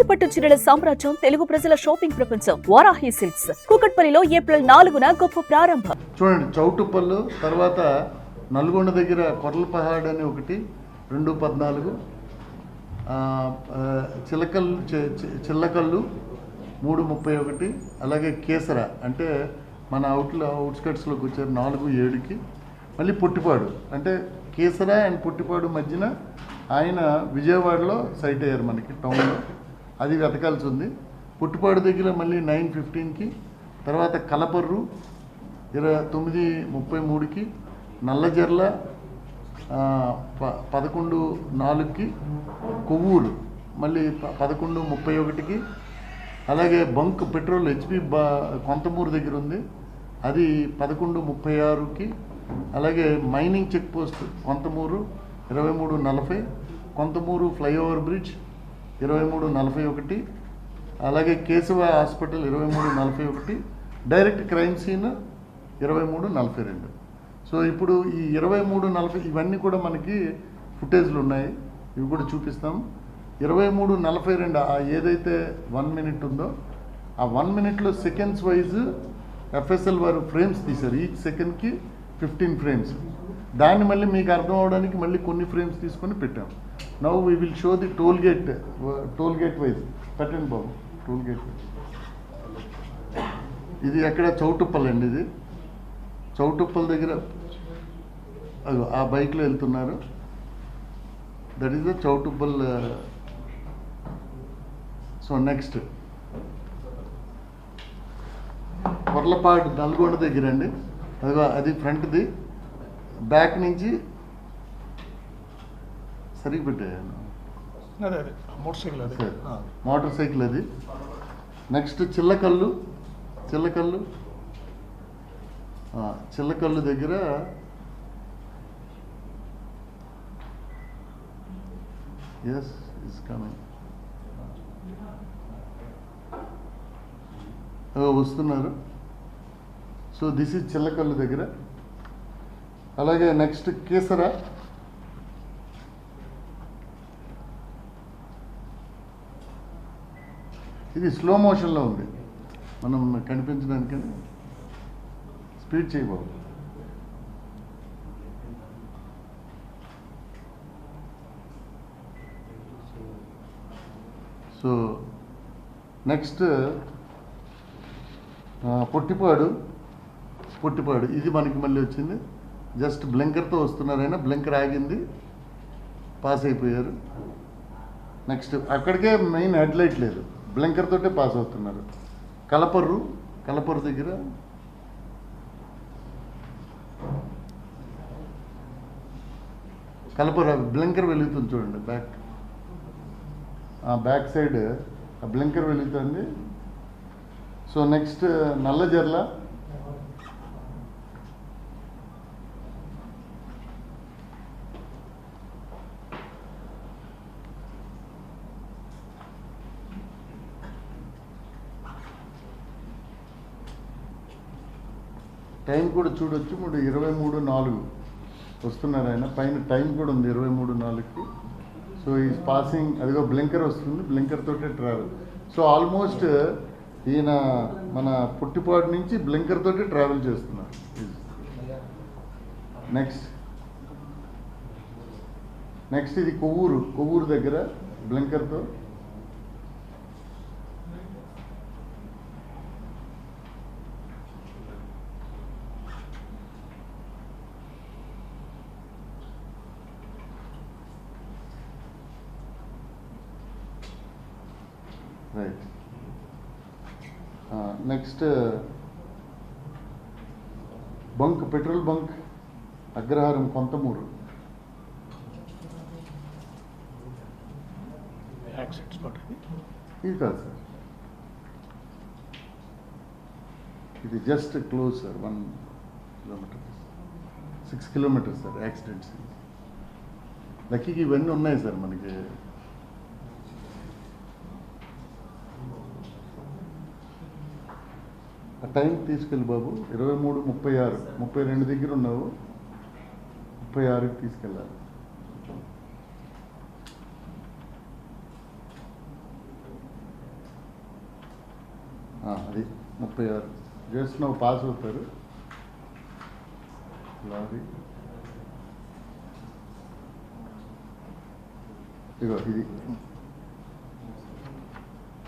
కంచిపట్టు చీరల సామ్రాజ్యం తెలుగు ప్రజల షాపింగ్ ప్రపంచం వారాహి సిల్క్స్. కూకట్పల్లిలో ఏప్రిల్ నాలుగున గొప్ప ప్రారంభం. చూడండి చౌటుప్పల్లు తర్వాత నల్గొండ దగ్గర కొర్లపహాడ్ అని ఒకటి రెండు పద్నాలుగు చిలకల్లు చిల్లకల్లు మూడు ముప్పై ఒకటి అలాగే కేసర అంటే మన అవుట్లో అవుట్స్కట్స్లోకి వచ్చారు నాలుగు ఏడుకి. మళ్ళీ పుట్టిపాడు అంటే కేసర అండ్ పుట్టిపాడు మధ్యన ఆయన విజయవాడలో సైట్ అయ్యారు మనకి టౌన్లో. అది వెతకాల్సి ఉంది పుట్టుపాడు దగ్గర మళ్ళీ నైన్ ఫిఫ్టీన్కి తర్వాత కలపర్రు ఇరవై తొమ్మిది ముప్పై మూడుకి నల్లజర్ల ప పదకొండు నాలుగుకి కొవ్వూరు మళ్ళీ పదకొండు ముప్పై ఒకటికి అలాగే బంక్ పెట్రోల్ హెచ్పి బా కొంతమూరు దగ్గర ఉంది. అది పదకొండు ముప్పై ఆరుకి అలాగే మైనింగ్ చెక్ పోస్ట్ కొంతమూరు ఇరవై మూడు నలభై కొంతమూరు ఫ్లైఓవర్ బ్రిడ్జ్ ఇరవై మూడు నలభై ఒకటి అలాగే కేశవ హాస్పిటల్ ఇరవై మూడు నలభై ఒకటి డైరెక్ట్ క్రైమ్ సీన్ ఇరవై మూడు నలభై రెండు. సో ఇప్పుడు ఈ ఇరవై మూడు నలభై ఇవన్నీ కూడా మనకి ఫుటేజ్లు ఉన్నాయి. ఇవి కూడా చూపిస్తాం. ఇరవై మూడు నలభై రెండు ఆ ఏదైతే వన్ మినిట్ ఉందో ఆ వన్ మినిట్లో సెకండ్స్ వైజ్ ఎఫ్ఎస్ఎల్ వారు ఫ్రేమ్స్ తీశారు. ఈచ్ సెకండ్కి ఫిఫ్టీన్ ఫ్రేమ్స్. దాన్ని మళ్ళీ మీకు అర్థం అవడానికి మళ్ళీ కొన్ని ఫ్రేమ్స్ తీసుకొని పెట్టాం. Now we will show the toll gate toll gate wise పెట్టండి బాబు టోల్ గేట్ ఇది ఎక్కడ? చౌటుప్పల్ అండి ఇది. చౌటుప్పల్ దగ్గర ఆ బైక్లో వెళ్తున్నారు. That is the Choutuppal so next Korlapadu Nalgonda దగ్గర అండి. అదిగో అది ఫ్రంట్ది బ్యాక్ నుంచి సరిగ్గా పెట్టాను అదే. అదే మోటార్ సైకిల్ అదే. మోటార్ సైకిల్ అది. నెక్స్ట్ చిల్లకల్లు. చిల్లకల్లు. చిల్లకల్లు దగ్గర ఎస్ ఇస్ కమింగ్ వస్తున్నారు. సో దిస్ ఇస్ చిల్లకల్లు దగ్గర. అలాగే నెక్స్ట్ కేసర. ఇది స్లో మోషన్లో ఉంది. మనం కనిపించడానికి స్పీడ్ చేయబాబు సో నెక్స్ట్ పొట్టిపాడు పొట్టిపాడు. ఇది మనకి మళ్ళీ వచ్చింది. జస్ట్ బ్లింకర్తో వస్తున్నారైనా బ్లింకర్ ఆగింది. పాస్ అయిపోయారు. నెక్స్ట్ అక్కడికే మెయిన్ హెడ్లైట్ లేదు. బ్లింకర్ తోటే పాస్ అవుతున్నారు. కలపర్రు కలపర్రు దగ్గర. కలపర్రు బ్లింకర్ వెలుగుతుంది చూడండి బ్యాక్ బ్యాక్ సైడ్ ఆ బ్లింకర్ వెలుగుతుంది. సో నెక్స్ట్ నల్లజర్ల టైం కూడా చూడొచ్చు మూడు ఇరవై మూడు నాలుగు. వస్తున్నారు ఆయన. పైన టైం కూడా ఉంది ఇరవై మూడు నాలుగుకి. సో ఈ పాసింగ్ అదిగో బ్లింకర్ వస్తుంది బ్లింకర్ తోటే ట్రావెల్ సో ఆల్మోస్ట్ ఈయన మన పుట్టిపాటు నుంచి బ్లింకర్ తోటే ట్రావెల్ చేస్తున్నారు. నెక్స్ట్ నెక్స్ట్ ఇది కొవ్వూరు కొవ్వూరు దగ్గర బ్లింకర్తో. Right next bunk petrol bunk Agraharam Konthamuru ఇది కాదు సార్ ఇది just close sir one kilometer six kilometers sir accidents లక్కీకి ఇవన్నీ ఉన్నాయి సార్ మనకి ఆ టైం తీసుకెళ్ళి బాబు. ఇరవై మూడు ముప్పై ఆరు. ముప్పై రెండు దగ్గర ఉన్నావు. ముప్పై ఆరుకి తీసుకెళ్ళాలి. అది ముప్పై ఆరు. చేస్తున్నావు పాస్ అవుతారు లారీ. ఇగో ఇది.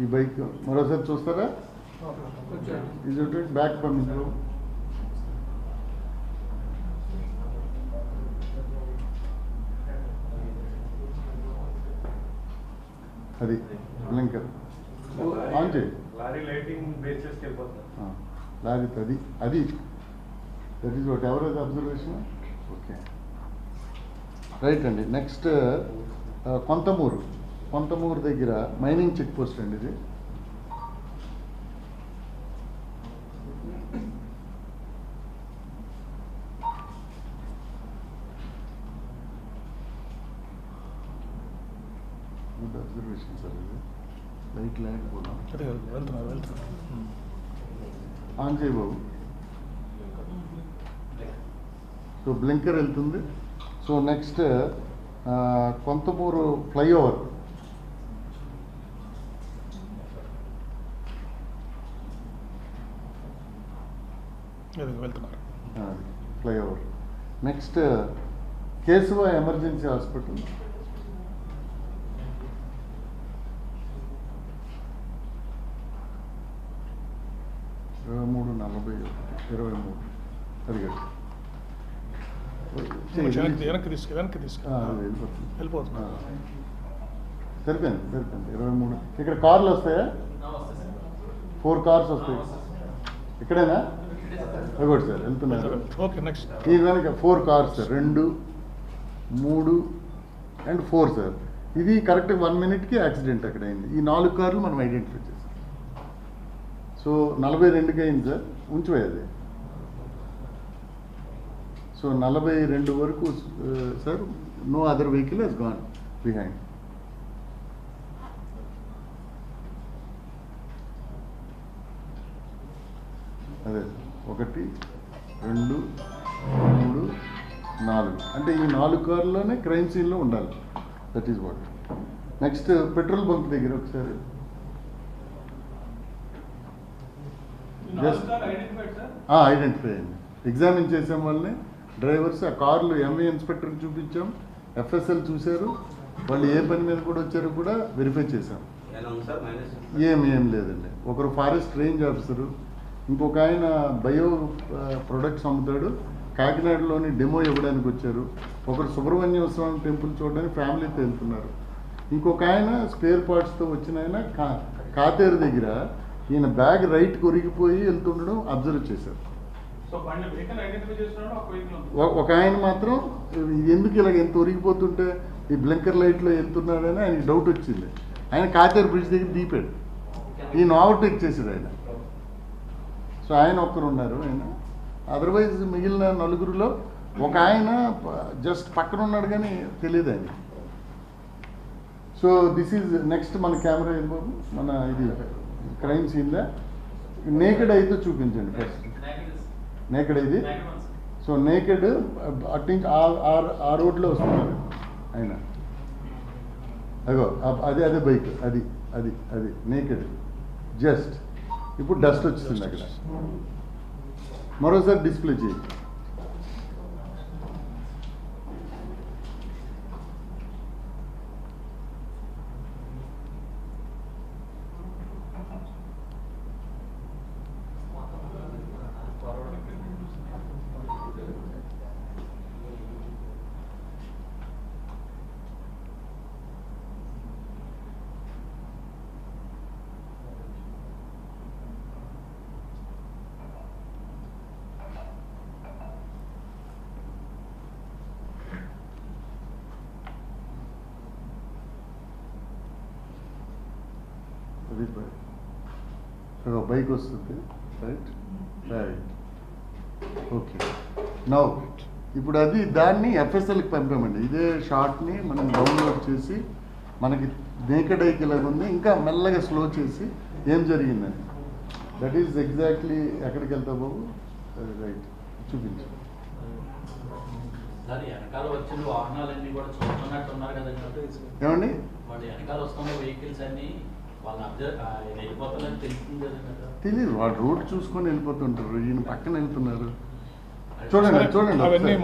ఈ బైక్. మరోసారి చూస్తారా? ఇది బ్యాక్ పంపించు అది బ్లింకర్ ఆన్ చేయి లారీ లైటింగ్ బేస్ చేసుకు వెళ్ళిపోతుంది ఆ, లారీ అది అది that is what average observation okay right అండి. నెక్స్ట్ కొంతమూరు. కొంతమూరు దగ్గర మైనింగ్ చెక్ పోస్ట్ అండి ఇది. గుడ్ అబ్జర్వేషన్ సార్ ఇది లైట్ లేకపోవడం వెళ్తున్నారు వెళ్తున్నారు ఆన్ చేయి బాబు సో బ్లింకర్ వెళ్తుంది. సో నెక్స్ట్ కొంతమూరు ఫ్లైఓవర్ వెళ్తున్నారు. Flyover next Keshava emergency hospital. ఇరవై మూడు నలభై ఒకటి ఇరవై మూడు. అడిగాడు వెనక్కి తీసుకు వెనక్కి తీసుకు. వెళ్ళిపోతుంది. సరిపోయింది సరిపోయింది. ఇరవై మూడు. ఇక్కడ కార్లు వస్తాయా? ఫోర్ కార్స్ వస్తాయి. ఇక్కడేనా? అగోటి సార్ వెళ్తున్నారు. Okay next. ఈ కనుక ఫోర్ కార్స్ సార్. రెండు మూడు అండ్ ఫోర్ సార్. ఇది కరెక్ట్ వన్ మినిట్కి యాక్సిడెంట్ అక్కడ అయింది. ఈ నాలుగు కార్లు మనం ఐడెంటిఫై చేసాం సో నలభై రెండుకి అయింది సార్. ఉంచిపోయేది సో నలభై రెండు వరకు sir no other vehicle he's gone behind అదే ఒకటి రెండు మూడు నాలుగు. అంటే ఈ నాలుగు కార్లోనే క్రైమ్ సీన్లో ఉండాలి. That is what next petrol bunk దగ్గర ఒకసారి. Just- ఐడెంటిఫై అయింది ఎగ్జామిన్ చేసాం వాళ్ళని. డ్రైవర్స్ ఆ కార్లు ఎంఏ ఇన్స్పెక్టర్కి చూపించాం. ఎఫ్ఎస్ఎల్ చూశారు. వాళ్ళు ఏ పని మీద కూడా వచ్చారో కూడా వెరిఫై చేశాం. ఏం ఏం లేదండి. ఒకరు ఫారెస్ట్ రేంజ్ ఆఫీసరు ఇంకొక ఆయన బయో ప్రొడక్ట్స్ అమ్ముతాడు. కాకినాడలోని డెమో ఇవ్వడానికి వచ్చారు. ఒకరు సుబ్రహ్మణ్య స్వామి టెంపుల్ చూడడానికి ఫ్యామిలీతో వెళ్తున్నారు. ఇంకొక ఆయన స్పేర్ పార్ట్స్తో వచ్చిన ఆయన కా కాతేరు దగ్గర ఈయన బ్యాగ్ రైట్ కొరిగిపోయి వెళ్తుండడం అబ్జర్వ్ చేశారు. ఒక ఆయన మాత్రం ఎందుకు ఇలాగ ఎంత ఒరిగిపోతుంటే ఈ బ్లింకర్ లైట్లో వెళ్తున్నాడని ఆయనకి డౌట్ వచ్చింది. ఆయన కాతేరు బ్రిడ్జ్ దగ్గర దీపాడు ఈయన ఓవర్టేక్ చేశాడు ఆయన. సో ఆయన ఒక్కరు ఉన్నారు ఆయన. అదర్వైజ్ మిగిలిన నలుగురిలో ఒక ఆయన జస్ట్ పక్కన ఉన్నాడు కానీ తెలియదు ఆయన సో దిస్ ఈజ్ నెక్స్ట్ మన కెమెరా ఏం బాబు? మన ఇది. క్రైమ్ సీన్దా నేకెడ్ అయితే చూపించండి ఫస్ట్ నేకెడ్ ఇది? సో నేకెడ్ అటు నుంచి ఆ- రోడ్లో వస్తున్నారు ఆయన అగో అదే అదే బైక్ అది అది అది నేకెడ్ జస్ట్ ఇప్పుడు డస్ట్ వచ్చింది అక్కడ. మరోసారి డిస్ప్లే చేయి అది బైక్ అగో బైక్ వస్తుంది. రైట్ రైట్ ఓకే నౌ ఇప్పుడు అది దాన్ని ఎఫ్ఎస్ఎల్కి పంపామండి. ఇదే షార్ట్ని మనం డౌన్లోడ్ చేసి మనకి నేకెడ్ ఐకిలాగా ఉంది. ఇంకా మెల్లగా స్లో చేసి ఏం జరిగిందని దట్ ఈస్ ఎగ్జాక్ట్లీ ఎక్కడికి వెళ్తావు బాబు? రైట్ చూపించు. ఉన్నారు కదండి. ఏమండి? తెలియదు వాడు రోడ్ చూసుకొని వెళ్ళిపోతుంటారు ఈయన పక్కన వెళ్తున్నారు. చూడండి చూడండి అవన్నీ.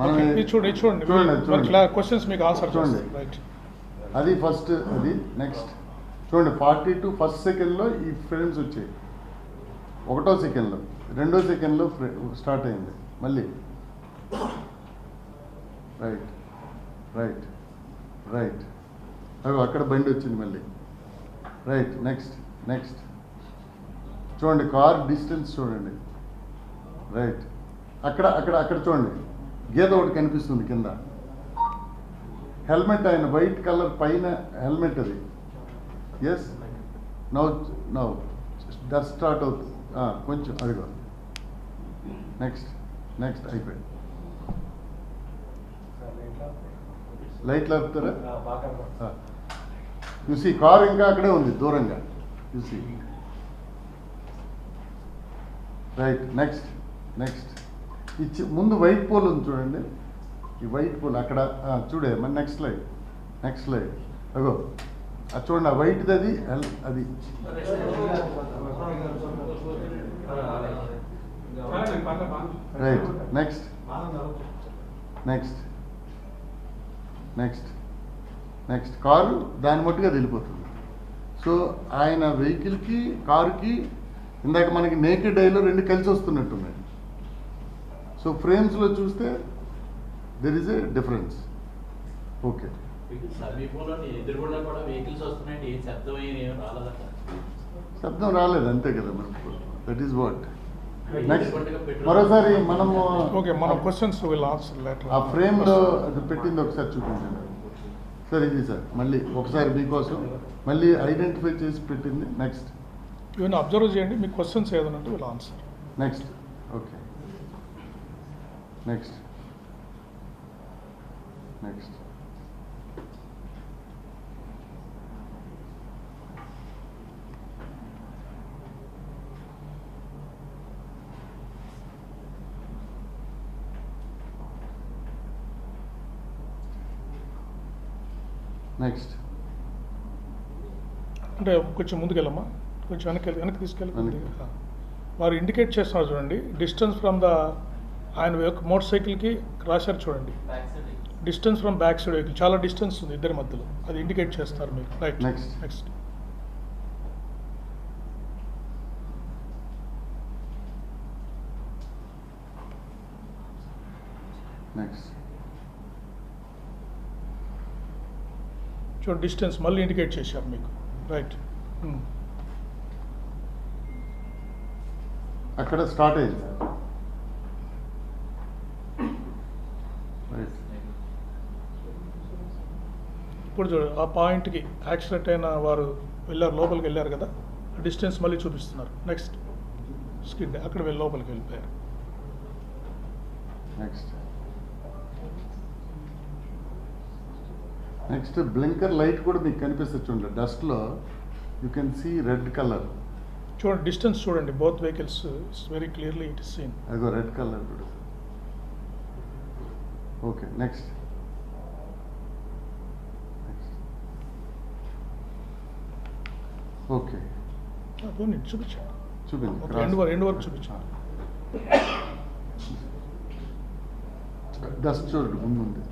మనం చూడండి. క్వశ్చన్స్ మీకు ఆన్సర్ చూడండి. రైట్ అది ఫస్ట్ అది నెక్స్ట్ చూడండి ఫార్టీ టూ ఫస్ట్ సెకండ్లో ఈ ఫ్రేమ్స్ వచ్చాయి. ఒకటో సెకండ్లో రెండో సెకండ్లో స్టార్ట్ అయింది. మళ్ళీ. రైట్ రైట్ రైట్ అవి అక్కడ బండి వచ్చింది మళ్ళీ. రైట్ నెక్స్ట్ నెక్స్ట్ చూడండి కార్ డిస్టెన్స్ చూడండి. రైట్ అక్కడ అక్కడ అక్కడ చూడండి. గీత ఒకటి కనిపిస్తుంది కింద. హెల్మెట్ ఆయన వైట్ కలర్ పైన హెల్మెట్ అది. Yes now now dust start అవుతుంది కొంచెం అదిగో. నెక్స్ట్ నెక్స్ట్ అయిపోయింది. లైట్లు ఆపుతారా? చూసి కారు ఇంకా అక్కడే ఉంది దూరంగా. చూసి రైట్ నెక్స్ట్ నెక్స్ట్ ఇచ్చి ముందు వైట్ పోల్ ఉంది చూడండి. ఈ వైట్ పోల్ అక్కడ చూడే మరి నెక్స్ట్ లైట్ నెక్స్ట్ లైట్ అగో అది చూడండి ఆ వైట్ది అది ఎల్- అది. Right next next next next car దాని మట్టుగా వెళ్ళిపోతుంది. సో ఆయన వెహికల్కి కారుకి ఇందాక మనకి నేకెడ్ ఐలో రెండు కలిసి వస్తున్నట్టున్నాయి. సో ఫ్రేమ్స్లో చూస్తే there is a difference okay శబ్దం రాలేదు అంతే కదా మనకు దట్ ఈస్ వాట్ నెక్స్ట్ మరోసారి మనము ఓకే మన క్వశ్చన్స్ విల్ ఆన్సర్ లెటర్ ఆ ఫ్రేమ్లో అది పెట్టింది ఒకసారి చూపించండి. సార్ ఇది సార్. మళ్ళీ ఒకసారి మీకోసం మళ్ళీ ఐడెంటిఫై చేసి పెట్టింది. నెక్స్ట్ ఇవన్నీ అబ్జర్వ్ చేయండి. మీ క్వశ్చన్స్ ఏదైనా ఉంటే will answer next okay next next next అంటే కొంచెం ముందుకెళ్ళమ్మా. కొంచెం వెనక్కి వెనక్కి తీసుకెళ్ళి. వారు ఇండికేట్ చేస్తున్నారు చూడండి. డిస్టెన్స్ ఫ్రమ్ ద ఆయన యొక్క మోటార్ సైకిల్కి రాశారు చూడండి. Back side distance from back side vehicle చాలా డిస్టెన్స్ ఉంది ఇద్దరి మధ్యలో. అది ఇండికేట్ చేస్తారు మీరు. రైట్. నెక్స్ట్ నెక్స్ట్ చూడండి డిస్టెన్స్ మళ్ళీ ఇండికేట్ చేశారు మీకు. రైట్. అక్కడ స్టార్ట్ అయింది? ఇప్పుడు చూడండి ఆ పాయింట్కి యాక్సిడెంట్ అయిన వారు వెళ్ళారు లోపలికి వెళ్ళారు కదా? డిస్టెన్స్ మళ్ళీ చూపిస్తున్నారు. నెక్స్ట్ స్కిడ్ అక్కడ వెళ్ళి లోపలికి వెళ్ళిపోయారు. నెక్స్ట్ నెక్స్ట్ బ్లింకర్ లైట్ కూడా మీకు కనిపిస్తుంది చూడండి. డస్ట్లో you can see red colour చూడండి డిస్టెన్స్ చూడండి. Both vehicles it's very clearly it is seen అదిగో రెడ్ కలర్ కూడా ఓకే నెక్స్ట్ ఓకే చూపించండి వరకు వరకు చూపించండి డస్ట్ చూడండి ముందు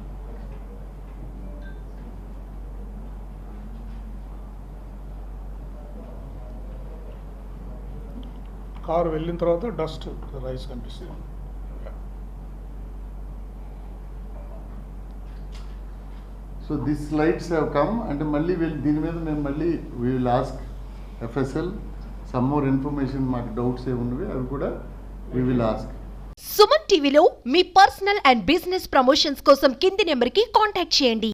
కారు వెళ్ళిన తర్వాత డస్ట్ రైస్ కనిపిస్తుంది. So this lights have come అంటే మళ్ళీ వీళ్ళు దీని మీద మేము మళ్ళీ we will ask FSL some more information మాకు డౌట్స్ ఏమున్నవి అవి కూడా వీ విల్ ఆస్క్ సుమన్ టీవీలో మీ పర్సనల్ అండ్ బిజినెస్ ప్రమోషన్స్ కోసం కింది నెంబర్కి కాంటాక్ట్ చేయండి.